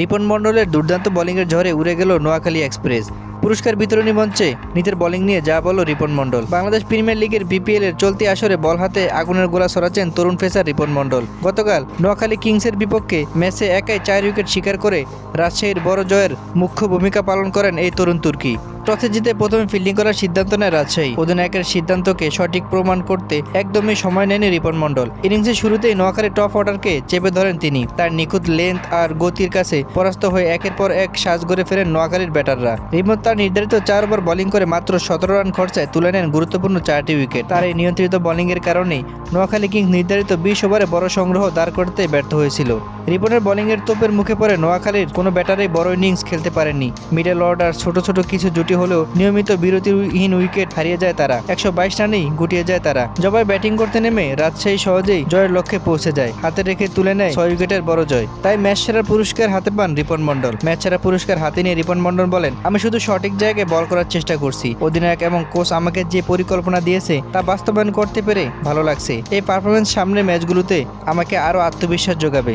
রিপন মণ্ডলের দুর্দান্ত বোলিংয়ের ঝড়ে উড়ে গেল নোয়াখালী এক্সপ্রেস। পুরস্কার বিতরণী মঞ্চে নিজের বোলিং নিয়ে যা বলল রিপন মণ্ডল। বাংলাদেশ প্রিমিয়ার লিগের বিপিএল এর চলতি আসরে বল হাতে আগুনের গোলা সরাচ্ছেন তরুণ ফেসার রিপন মণ্ডল। গতকাল নোয়াখালী কিংসের বিপক্ষে ম্যাচে একাই চার উইকেট শিকার করে রাজশাহীর বড় জয়ের মুখ্য ভূমিকা পালন করেন এই তরুণ তুর্কি। টসে জিতে প্রথমে ফিল্ডিং করার সিদ্ধান্ত নেয় রাজশাহী। অধিনায়কের সিদ্ধান্তকে সঠিক প্রমাণ করতে একদমই সময় নেয়নি রিপন মণ্ডল। ইনিংসের শুরুতেই নোয়াখালী টপ অর্ডারকে চেপে ধরেন তিনি। তার নিখুঁত লেন্থ আর গতির কাছে পরাস্ত হয়ে একের পর এক সাজ গড়ে ফেরেন নোয়াখালীর ব্যাটাররা। রিপন তার নির্ধারিত চার ওভার বোলিং করে মাত্র সতেরো রান খরচায় তুলে নেন গুরুত্বপূর্ণ চারটি উইকেট তার এই নিয়ন্ত্রিত বোলিংয়ের কারণেই নোয়াখালী কিংস নির্ধারিত বিশ ওভারে বড় সংগ্রহ দাঁড় করতে ব্যর্থ হয়েছিল। রিপনের বোলিংয়ের তোপের মুখে পড়ে নোয়াখালীর কোনো ব্যাটারে বড় ইনিংস খেলতে পারেননি। মিডল অর্ডার ছোট ছোট কিছু জুটি হলেও নিয়মিত বিরতিহীন উইকেট হারিয়ে যায় তারা। একশো বাইশ রানেই গুটিয়ে যায় তারা। জবাই ব্যাটিং করতে নেমে রাজশাহী সহজেই জয়ের লক্ষ্যে পৌঁছে যায়। হাতে রেখে তুলে নেয় ছয় উইকেটের বড় জয়। তাই ম্যাচ সেরার পুরস্কার হাতে পান রিপন মন্ডল ম্যাচ সেরা পুরস্কার হাতে নিয়ে রিপন মণ্ডল বলেন, আমি শুধু সঠিক জায়গায় বল করার চেষ্টা করছি। অধিনায়ক এবং কোচ আমাকে যে পরিকল্পনা দিয়েছে তা বাস্তবায়ন করতে পেরে ভালো লাগছে। এই পারফরমেন্স সামনে ম্যাচগুলোতে আমাকে আরও আত্মবিশ্বাস যোগাবে।